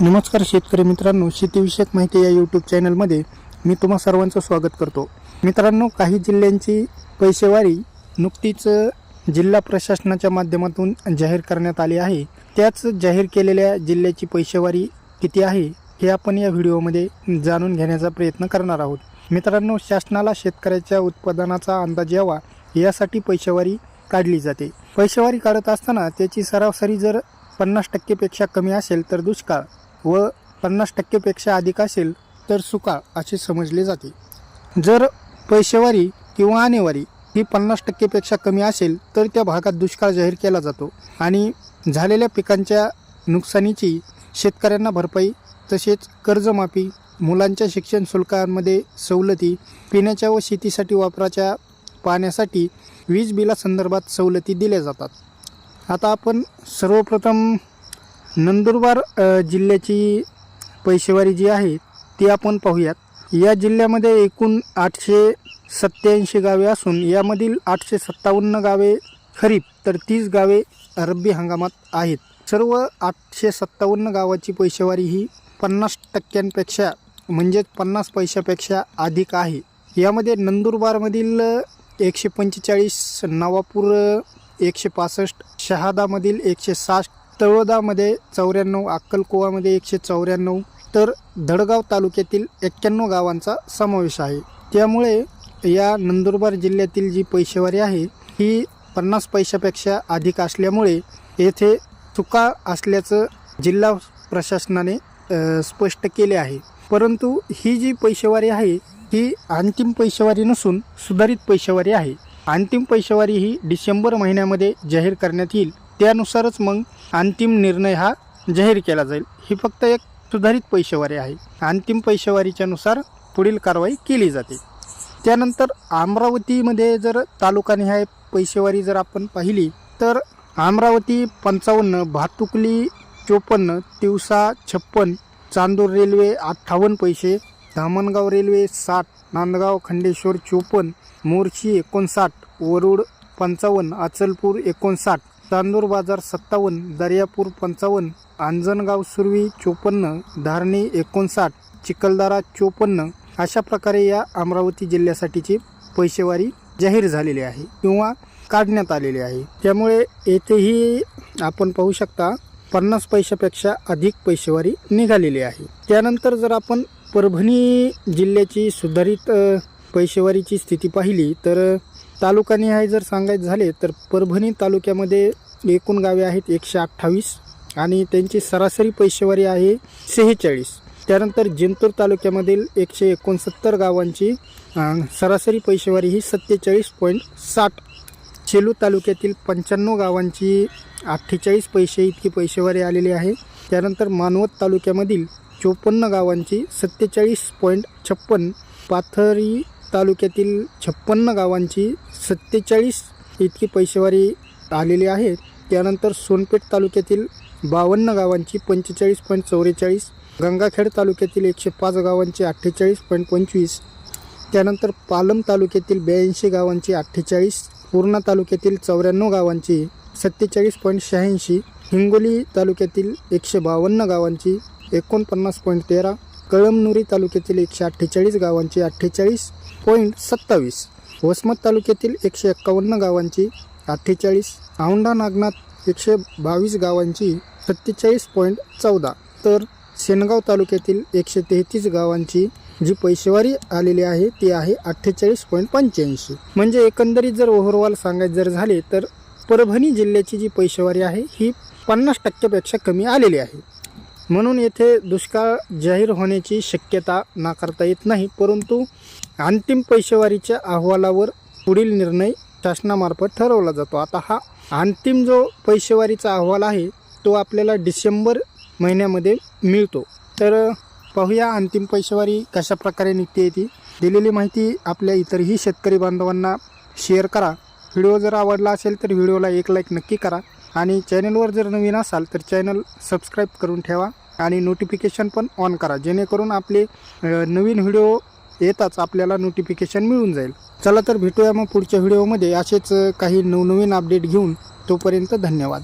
नमस्कार शेतकरी मित्रांनो शेतीविषयक माहिती या यूट्यूब चॅनलमध्ये मी तुम्हा सर्वांचं स्वागत करतो. मित्रांनो काही जिल्ह्यांची पैसेवारी नुकतीच जिल्हा प्रशासनाच्या माध्यमातून जाहीर करण्यात आली आहे. त्याच जाहीर केलेल्या जिल्ह्याची पैसेवारी किती आहे हे आपण या व्हिडिओमध्ये जाणून घेण्याचा प्रयत्न करणार आहोत. मित्रांनो शासनाला शेतकऱ्याच्या उत्पादनाचा अंदाज यावा यासाठी पैसेवारी काढली जाते. पैसेवारी काढत असताना त्याची सरासरी जर पन्नास टक्केपेक्षा कमी असेल तर दुष्काळ. व पन्नास टक्केपेक्षा अधिक असेल तर सुकाळ असे समजले जाते. जर पैसेवारी किंवा आणेवारी ही पन्नास टक्केपेक्षा कमी असेल तर त्या भागात दुष्काळ जाहीर केला जातो आणि झालेल्या पिकांच्या नुकसानीची शेतकऱ्यांना भरपाई तसेच कर्जमाफी मुलांच्या शिक्षण शुल्कांमध्ये सवलती पिण्याच्या व शेतीसाठी वापराच्या पाण्यासाठी वीज बिलासंदर्भात सवलती दिल्या जातात. आता आपण सर्वप्रथम नंदुरबार जिल्ह्याची पैसेवारी जी आहे ती आपण पाहूयात. या जिल्ह्यामध्ये एकूण आठशे सत्याऐंशी गावे असून यामधील आठशे सत्तावन्न गावे खरीप तर तीस गावे रब्बी हंगामात आहेत. सर्व आठशे सत्तावन्न गावाची पैसेवारी ही पन्नास टक्क्यांपेक्षा म्हणजेच पन्नास पैशापेक्षा अधिक आहे. यामध्ये नंदुरबारमधील एकशे पंचेचाळीस नवापूर एकशे पासष्ट शहादामधील एकशे साठ तळोदामध्ये चौऱ्याण्णव अक्कलकोवामध्ये एकशे चौऱ्याण्णव तर धडगाव तालुक्यातील एक्क्याण्णव गावांचा समावेश आहे. त्यामुळे या नंदुरबार जिल्ह्यातील जी पैसेवारी आहे ही पन्नास पैशापेक्षा अधिक असल्यामुळे येथे चुका असल्याचं जिल्हा प्रशासनाने स्पष्ट केले आहे. परंतु ही जी पैसेवारी आहे ही अंतिम पैसेवारी नसून सुधारित पैसेवारी आहे. अंतिम पैसेवारी ही डिसेंबर महिन्यामध्ये जाहीर करण्यात येईल. त्यानुसारच मग अंतिम निर्णय हा जाहीर केला जाईल. ही फक्त एक सुधारित पैसेवारी आहे. अंतिम पैसेवारीच्या नुसार पुढील कारवाई केली जाते. त्यानंतर अमरावतीमध्ये जर तालुकानिहाय पैसेवारी जर आपण पाहिली तर अमरावती पंचावन्न भातुकली चोपन्न तिवसा छप्पन चांदूर रेल्वे अठ्ठावन्न पैसे धामणगाव रेल्वे साठ नांदगाव खंडेश्वर चोपन्न मोर्शी एकोणसाठ वरुड पंचावन्न अचलपूर एकोणसाठ चांदूर बाजार सत्तावन्न दर्यापूर पंचावन्न आंजणगाव सुरवी चोपन्न धारणी एकोणसाठ चिखलदरा चोपन्न अशा प्रकारे या अमरावती जिल्ह्यासाठीची पैसेवारी जाहीर झालेली आहे किंवा काढण्यात आलेली आहे. त्यामुळे येथेही आपण पाहू शकता पन्नास पैशापेक्षा अधिक पैसेवारी निघालेली आहे. त्यानंतर जर आपण परभणी जिल्ह्याची सुधारित पैसेवारीची स्थिती पाहिली तर तालुकानिहाय जर सांगायचं झाले तर परभणी तालुक्यामध्ये एकूण गावे आहेत एकशे अठ्ठावीस आणि त्यांची सरासरी पैसेवारी आहे सेहेचाळीस. त्यानंतर जिंतूर तालुक्यामधील एकशे एकोणसत्तर गावांची सरासरी पैसेवारी ही सत्तेचाळीस पॉईंट साठ. सेलू तालुक्यातील पंच्याण्णव गावांची अठ्ठेचाळीस पैसे इतकी पैसेवारी आलेली आहे. त्यानंतर मानवत तालुक्यामधील चोपन्न गावांची सत्तेचाळीस पॉईंट छप्पन. पाथरी तालुक्यातील छप्पन्न गावांची सत्तेचाळीस इतकी पैसेवारी आलेली आहे. त्यानंतर सोनपेठ तालुक्यातील बावन्न गावांची पंचेचाळीस पॉईंट चौवेचाळीस गंगाखेड तालुक्यातील एकशे पाच गावांची अठ्ठेचाळीस पॉईंट पंचवीस त्यानंतर पालम तालुक्यातील ब्याऐंशी गावांची अठ्ठेचाळीस पूर्णा तालुक्यातील चौऱ्याण्णव गावांची सत्तेचाळीस पॉईंट शहाऐंशी हिंगोली तालुक्यातील एकशे बावन्न गावांची एकोणपन्नास पॉईंट तेरा कळमनुरी तालुक्यातील एकशे अठ्ठेचाळीस गावांची अठ्ठेचाळीस पॉईंट सत्तावीस. वसमत तालुक्यातील एकशे एक्कावन्न गावांची अठ्ठेचाळीस औंढा नागनाथ एकशे बावीस गावांची सत्तेचाळीस पॉईंट चौदा. तर सेनगाव तालुक्यातील एकशे तेहतीस गावांची जी पैसेवारी आलेली आहे ती आहे अठ्ठेचाळीस पॉईंट पंच्याऐंशी. म्हणजे एकंदरीत जर ओव्हरऑल सांगायचं जर झाले तर परभणी जिल्ह्याची जी पैसेवारी आहे ही पन्नास टक्क्यापेक्षा कमी आलेली आहे. म्हणून येथे दुष्काळ जाहीर होण्याची शक्यता नाकारता येत नाही परंतु अंतिम पैसेवारीच्या अहवालावर पुढील निर्णय शासनामार्फत ठरवला जातो. आता हा अंतिम जो पैसेवारीचा अहवाल आहे तो आपल्याला डिसेंबर महिन्यामध्ये मिळतो. तर पाहूया अंतिम पैसेवारी कशा प्रकारे निघते ती. दिलेली माहिती आपल्या इतरही शेतकरी बांधवांना शेअर करा. व्हिडिओ जर आवडला असेल तर व्हिडिओला एक लाईक नक्की करा आणि चॅनलवर जर नवीन असाल तर चॅनल सबस्क्राईब करून ठेवा आणि नोटिफिकेशन पण ऑन करा जेणेकरून आपले नवीन व्हिडिओ येताच आपल्याला नोटिफिकेशन मिळून जाईल. चला तर भेटूया मग पुढच्या व्हिडिओमध्ये असेच काही नवनवीन अपडेट घेऊन तोपर्यंत धन्यवाद.